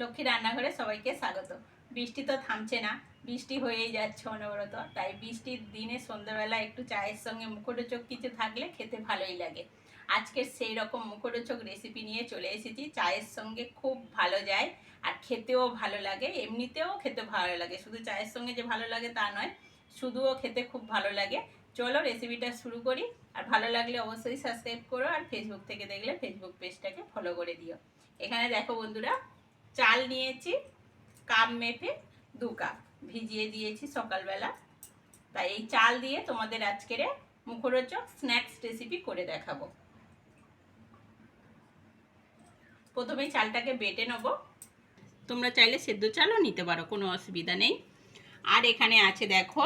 লক্ষ্মী রান্নাঘরে সবাইকে স্বাগত। বৃষ্টি তো থামছে না, বৃষ্টি হয়েই যাচ্ছে অনবরত, তাই বৃষ্টির দিনে সন্ধ্যাবেলা একটু চায়ের সঙ্গে মুখরোচক কিছু থাকলে খেতে ভালোই লাগে। আজকের সেই রকম মুখরোচক রেসিপি নিয়ে চলে এসেছি, চায়ের সঙ্গে খুব ভালো যায় আর খেতেও ভালো লাগে, এমনিতেও খেতে ভালো লাগে। শুধু চায়ের সঙ্গে যে ভালো লাগে তা নয়, শুধুও খেতে খুব ভালো লাগে। চলো রেসিপিটা শুরু করি, আর ভালো লাগলে অবশ্যই সাবস্ক্রাইব করো আর ফেসবুক থেকে দেখলে ফেসবুক পেজটাকে ফলো করে দিও। এখানে দেখো বন্ধুরা চাল নিয়েছি, কাপ মেপে দু কাপ। ভিজিয়ে দিয়েছি সকালবেলা। তাই এই চাল দিয়ে তোমাদের আজকের মুখরোচক স্ন্যাক্স রেসিপি করে দেখাবো। প্রথমে চালটাকে বেটে নেব। তোমরা চাইলে সেদ্ধ চালও নিতে পারো, কোনো অসুবিধা নেই। আর এখানে আছে দেখো,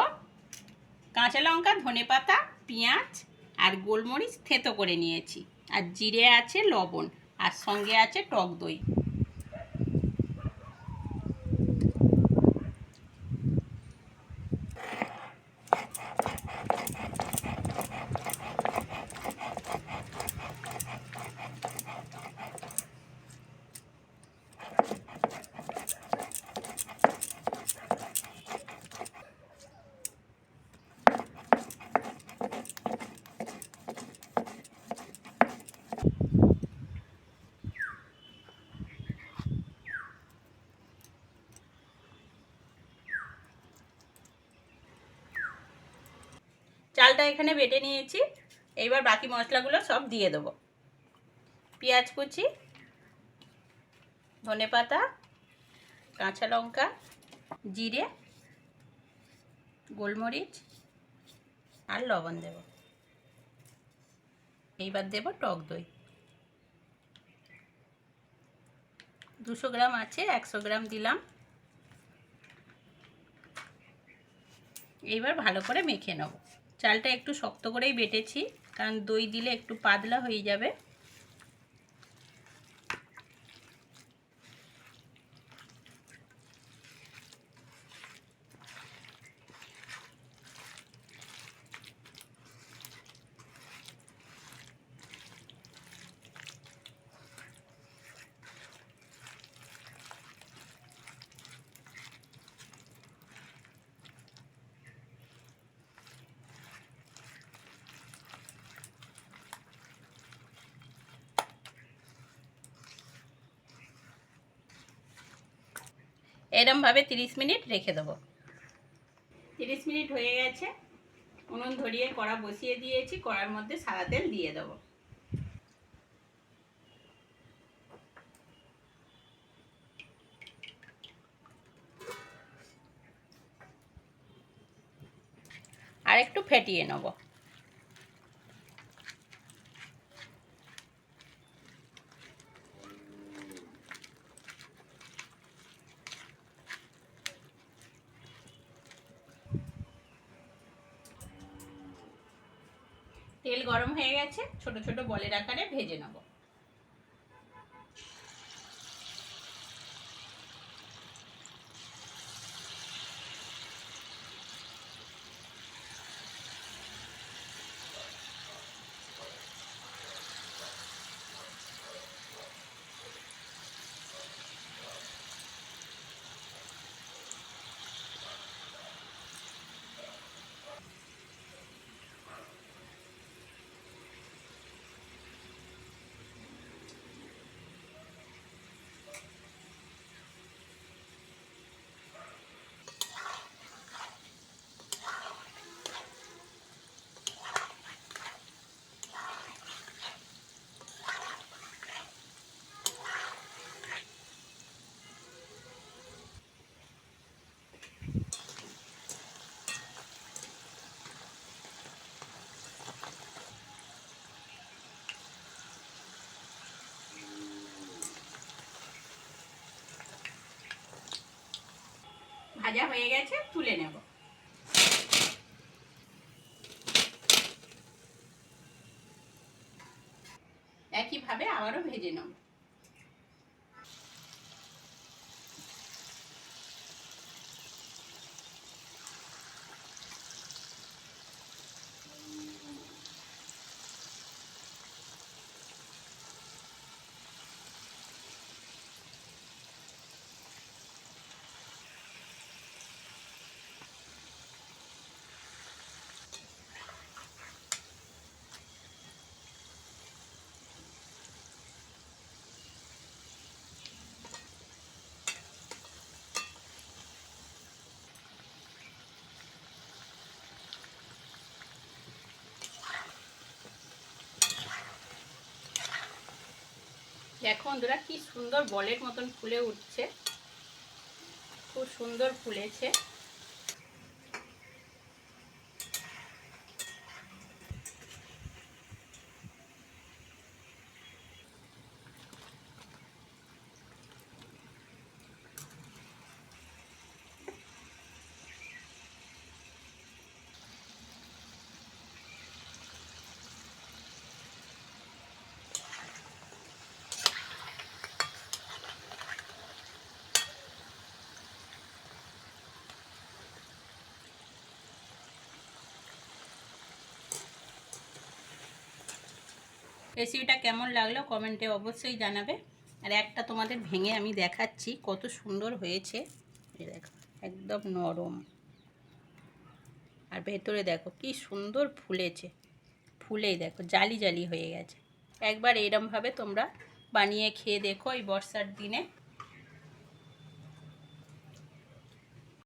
কাঁচা লঙ্কা, ধনে পাতা, পেঁয়াজ আর গোলমরিচ থেতো করে নিয়েছি। আর জিরে আছে, লবণ। আর সঙ্গে আছে টক দই। চালটা এখানে বেটে নিয়েছি। এইবার বাকি মশলাগুলো সব দিয়ে দেবো। পেঁয়াজ কুচি, ধনে পাতা, কাঁচা লঙ্কা, জিরে, গোলমরিচ আর লবণ দেব। এইবার দেব টক দই। দুশো গ্রাম আছে, একশো গ্রাম দিলাম। এইবার ভালো করে মেখে নেব। চালটা একটু শক্ত করেই বেটেছি কারণ দই দিলে একটু পাতলা হয়ে যাবে। এরমভাবে তিরিশ মিনিট রেখে দেবো। তিরিশ মিনিট হয়ে গেছে। উনুন ধরিয়ে কড়া বসিয়ে দিয়েছি কড়ার মধ্যে সাদা তেল দিয়ে দেবো। আর একটু ফেটিয়ে নেব। তেল গরম হয়ে গেছে ছোট ছোট বলের আকারে ভেজে নেব। ভাজা হয়ে গেছে তুলে নেব। একইভাবে আবারও ভেজে নেব। দেখো বন্ধুরা কি সুন্দর বলের মতন ফুলে উঠছে। খুব সুন্দর ফুলেছে। রেসিপিটা কেমন লাগল কমেন্টে অবশ্যই জানাবে। আর একটা তোমাদের ভেঙে আমি দেখাচ্ছি, কত সুন্দর হয়েছে। দেখো, একদম নরম। আর ভেতরে দেখো, কি সুন্দর ফুলেছে। ফুলেই দেখো, জালি জালি হয়ে গেছে। একবার এরমভাবে তোমরা বানিয়ে খেয়ে দেখো এই বর্ষার দিনে।